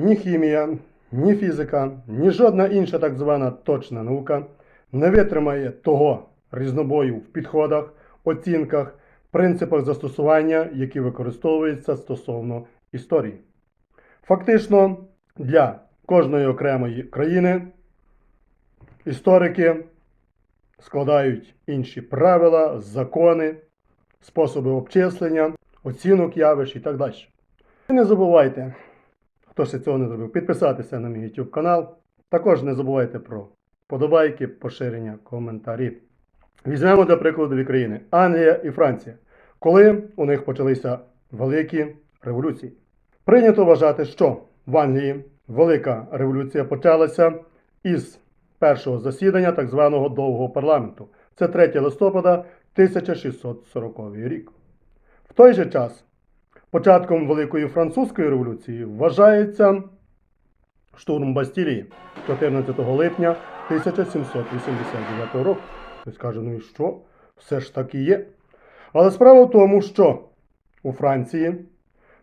ні хімія, ні фізика, ні жодна інша так звана точна наука не витримає того різнобою в підходах, оцінках, принципах застосування, які використовуються стосовно історії. Фактично, для кожної окремої країни історики складають інші правила, закони, способи обчислення, оцінок явищ і так далі. І не забувайте, хто ще цього не зробив, підписатися на мій YouTube канал. Також не забувайте про подобайки, поширення, коментарі. Візьмемо для прикладу дві країни Англія і Франція, коли у них почалися великі революції. Прийнято вважати, що в Англії велика революція почалася із першого засідання так званого довгого парламенту. Це 3 листопада 1640 рік. В той же час початком Великої Французької революції вважається штурм Бастілії 14 липня 1789 року. Хтось каже, ну і що? Все ж таки є. Але справа в тому, що у Франції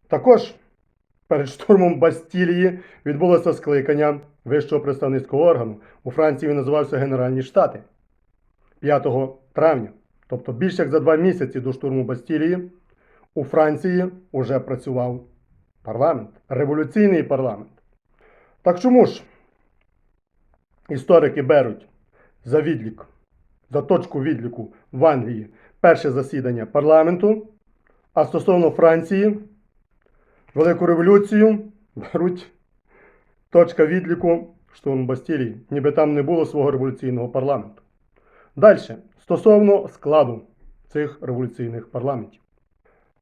також перед штурмом Бастілії відбулося скликання вищого представницького органу. У Франції він називався Генеральні Штати 5 травня. Тобто більше як за два місяці до штурму Бастілії у Франції вже працював парламент, революційний парламент. Так чому ж історики беруть за відлік, за точку відліку в Англії перше засідання парламенту, а стосовно Франції Велику революцію беруть точка відліку штурм Бастілії, ніби там не було свого революційного парламенту. Далі, стосовно складу цих революційних парламентів.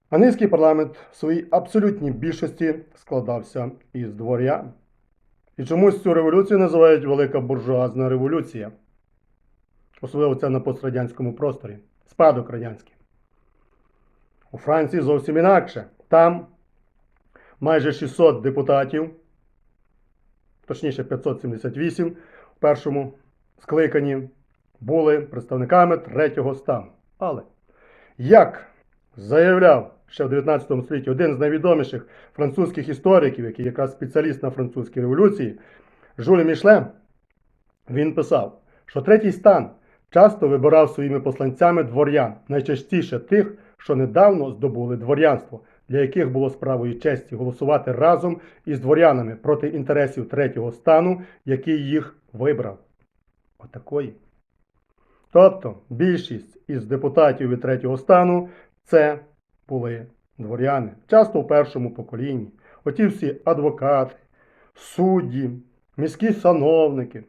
Англійський парламент в своїй абсолютній більшості складався із дворян. І чомусь цю революцію називають Велика буржуазна революція. Особливо це на пострадянському просторі. Спадок радянський. У Франції зовсім інакше. Там майже 600 депутатів, точніше 578 в першому скликанні були представниками третього стану. Але, як заявляв ще в 19 столітті один з найвідоміших французьких істориків, який якраз спеціаліст на французькій революції, Жюль Мішле, він писав, що третій стан часто вибирав своїми посланцями дворян, найчастіше тих, що недавно здобули дворянство, для яких було справою честі голосувати разом із дворянами проти інтересів третього стану, який їх вибрав. Отакої. Тобто більшість із депутатів від третього стану це були дворяни, часто в першому поколінні. Оті всі адвокати, судді, міські сановники.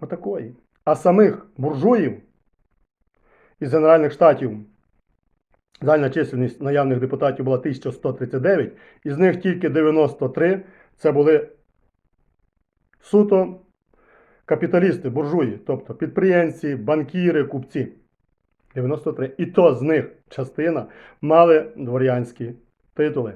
Отакої. А самих буржуїв із Генеральних штатів загальна чисельність наявних депутатів була 1139, із них тільки 93 це були суто капіталісти, буржуї, тобто підприємці, банкіри, купці. 93. І то з них частина мали дворянські титули.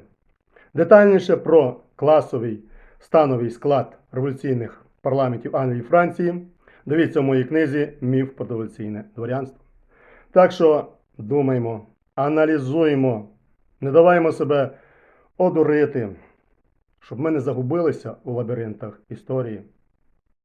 Детальніше про класовий становий склад революційних парламентів Англії і Франції. Дивіться в моїй книзі Міф про революційне дворянство. Так що думаємо, аналізуємо, не даваємо себе одурити, щоб ми не загубилися у лабіринтах історії.